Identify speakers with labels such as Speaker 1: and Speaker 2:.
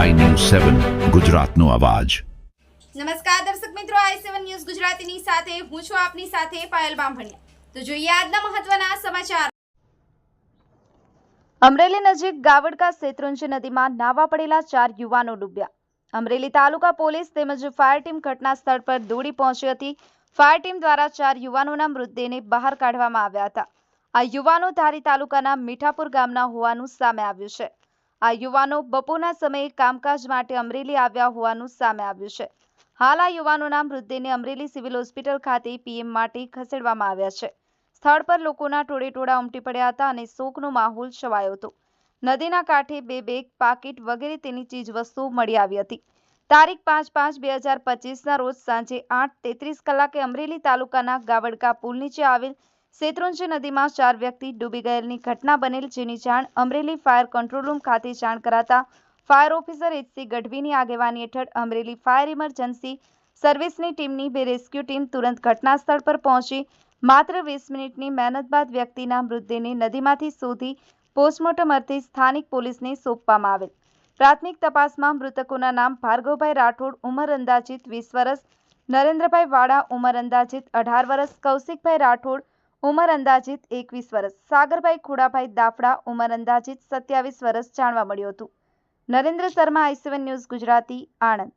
Speaker 1: સેવન ગુજરાતનો અવાજ.
Speaker 2: નમસ્કાર દર્શક મિત્રો આઈ સેવન ન્યૂઝ ગુજરાતીની સાથે હું છું આપની સાથે પાયલ બામભણિયા. તો જોઈએ આજના મહત્વના સમાચાર.
Speaker 3: અમરેલી નજીક ગાવડકા શેત્રુંજી નદીમાં નાવા પડેલા ચાર યુવાનો ડૂબ્યા. અમરેલી તાલુકા પોલીસ તેમજ ફાયર ટીમ ઘટના સ્થળ પર દોડી પહોંચી હતી. ફાયર ટીમ દ્વારા ચાર યુવાનોના મૃતદેહને બહાર કાઢવામાં આવ્યા હતા. આ યુવાનો ધારી તાલુકાના મીઠાપુર ગામના હોવાનું સામે આવ્યું છે. આ યુવાનો બપોરના સમયે કામકાજ માટે અમરેલી આવ્યા હોવાનું સામે આવ્યું છે. હાલ આ યુવાનોના મૃતદેહને અમરેલી સિવિલ હોસ્પિટલ ખાતે પીએમ માટે ખસેડવામાં આવ્યા છે. સ્થળ પર લોકોના ટોળેટોળા ઉમટી પડ્યા હતા અને શોકનો માહોલ છવાયો હતો. નદીના કાંઠે બે બેગ પાકીટ વગેરે તેની ચીજવસ્તુઓ મળી આવી હતી. તારીખ પાંચ પાંચ બે હજાર પચીસના રોજ સાંજે આઠ તેત્રીસ કલાકે અમરેલી તાલુકાના ગાવડકા પુલ નીચે આવેલ શેત્રુંજી નદીમાં ચાર વ્યક્તિ ડૂબી ગયેલની ઘટના બનેલ જેની જાણ અમરેલી ફાયર કંટ્રોલ રૂમ ખાતે જાણ કરાતા ફાયર ઓફિસર એચસી ગઢવીની આગેવાની હેઠળ અમરેલી ફાયર ઇમરજન્સી સર્વિસની ટીમની બે રેસ્ક્યુ ટીમ તુરંત ઘટના સ્થળ પર પહોંચી. માત્ર વીસ મિનિટની મહેનત બાદ વ્યક્તિના મૃતદેહને નદીમાંથી શોધી પોસ્ટમોર્ટમ અર્થે સ્થાનિક પોલીસને સોંપવામાં આવેલ. પ્રાથમિક તપાસમાં મૃતકોના નામ ભાર્ગવભાઈ રાઠોડ, ઉંમર અંદાજિત વીસ વર્ષ, નરેન્દ્રભાઈ વાડા, ઉંમર અંદાજિત અઢાર વર્ષ, કૌશિકભાઈ રાઠોડ ઉંમર અંદાજિત એકવીસ વર્ષ સાગરભાઈ ખુડાભાઈ દાફડા ઉંમર અંદાજિત સત્યાવીસ વર્ષ જાણવા મળ્યું હતું. Narendra Sharma I C one news Gujarati, Anand.